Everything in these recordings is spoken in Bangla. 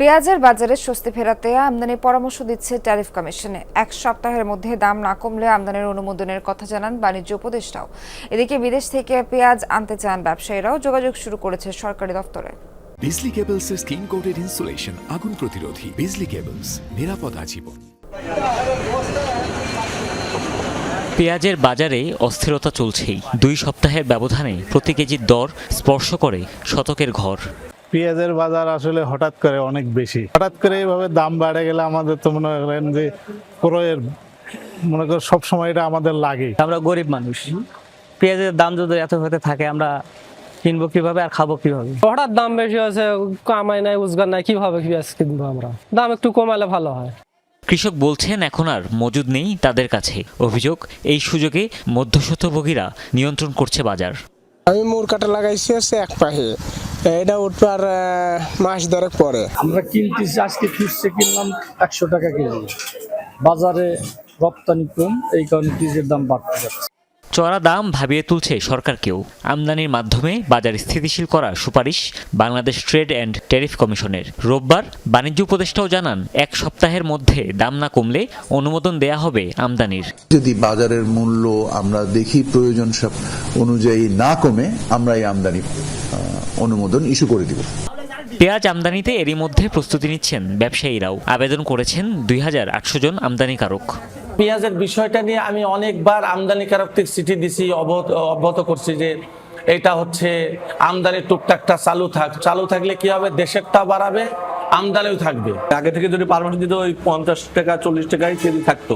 পেঁয়াজের বাজারে স্বস্তি ফেরাতে আমদানির পরামর্শ দিচ্ছে ট্যারিফ কমিশনে। এক সপ্তাহের মধ্যে দাম না কমলে আমদানির অনুমোদনের কথা জানান বাণিজ্য উপদেষ্টাও। এদিকে বিদেশ থেকে পেঁয়াজ আনতে চান ব্যবসায়ীরাও যোগাযোগ শুরু করেছে সরকারি দফতরে বিজলি কেবলস এর স্কিন কোটেড ইনসুলেশন আগুন প্রতিরোধী বিজলি কেবলস নিরাপদ আজীবন। পেঁয়াজের বাজারে অস্থিরতা চলছেই। দুই সপ্তাহের ব্যবধানে প্রতি কেজির দর স্পর্শ করে শতকের ঘর। পেঁয়াজের বাজার আসলে হঠাৎ করে অনেক বেশি। হঠাৎ করে এইভাবে দাম বেড়ে গেলে আমাদের তো মনে করেন যে ক্রয়ের মনে করেন সব সময় এটা আমাদের লাগে আমরা গরিব মানুষ। পেঁয়াজের দাম যদি এত হতে থাকে আমরা কিনবো কীভাবে আর খাব কীভাবে? হঠাৎ দাম বেশি হয়েছে কামাই নাই রোজগার নাই কীভাবে পেঁয়াজ কিনবো আমরা? দাম একটু কমালে ভালো হয়। কৃষক বলছেন এখন আর মজুদ নেই তাদের কাছে। অভিযোগ এই সুযোগে মধ্যস্বত্বভোগীরা নিয়ন্ত্রণ করছে বাজার। আমি মোর কাটা লাগাইছি হচ্ছে এক পাহে এটা উঠবার মাস ধরে পরে। আমরা কিনতেছি, আজকে খুঁজছে কিনলাম একশো টাকা কেজি। বাজারে রপ্তানি কম, এই কারণে পিজের দাম বাড়তে যাচ্ছে। চড়া দাম ভাবিয়ে তুলছে সরকারকেও। আমদানির মাধ্যমে বাজার স্থিতিশীল করার সুপারিশ বাংলাদেশ ট্রেড অ্যান্ড ট্যারিফ কমিশনের। রোববার বাণিজ্য উপদেষ্টাও জানান এক সপ্তাহের মধ্যে দাম না কমলে অনুমোদন দেয়া হবে আমদানির। যদি বাজারের মূল্য আমরা দেখি প্রয়োজন সব অনুযায়ী না কমে আমরা এই আমদানি অনুমোদন ইস্যু করে দিব। পেঁয়াজ আমদানিতে এরই মধ্যে প্রস্তুতি নিচ্ছেন ব্যবসায়ীরাও। আবেদন করেছেন দুই হাজার আটশো জন আমদানিকারক। পেঁয়াজের বিষয়টা নিয়ে আমি অনেকবার আমদানিকারকদের চিঠি দিছি অবগত অবগত করছি যে এটা হচ্ছে আমদানি টুকটাকটা চালু থাক। চালু থাকলে কি হবে? দেশেরটা বাড়াবে আমদানিও থাকবে। আগে থেকে যদি পারমিট দিত ওই পঞ্চাশ টাকা চল্লিশ টাকায় কেজি থাকতো।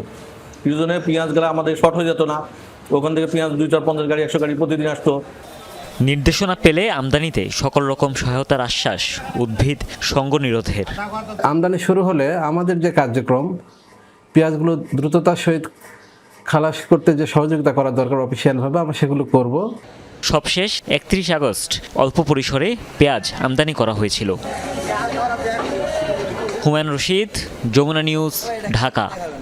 দুজনে পেঁয়াজগুলো আমাদের শর্ট হয়ে যেত না। ওখান থেকে পেঁয়াজ দুই চার পঞ্চাশ গাড়ি একশো গাড়ি প্রতিদিন আসতো। নির্দেশনা পেলে আমদানিতে সকল রকম সহায়তার আশ্বাস উদ্ভিদ সঙ্গ নিরোধের আমদানি শুরু হলে আমাদের যে কার্যক্রম পেঁয়াজগুলো দ্রুততার সহিত খালাস করতে যে সহযোগিতা করার দরকার অফিসিয়ালভাবে আমরা সেগুলো করব। সবশেষ, একত্রিশ আগস্ট, অল্প পরিসরে পেঁয়াজ আমদানি করা হয়েছিল। হুমায়ুন রশিদ, যমুনা নিউজ, ঢাকা।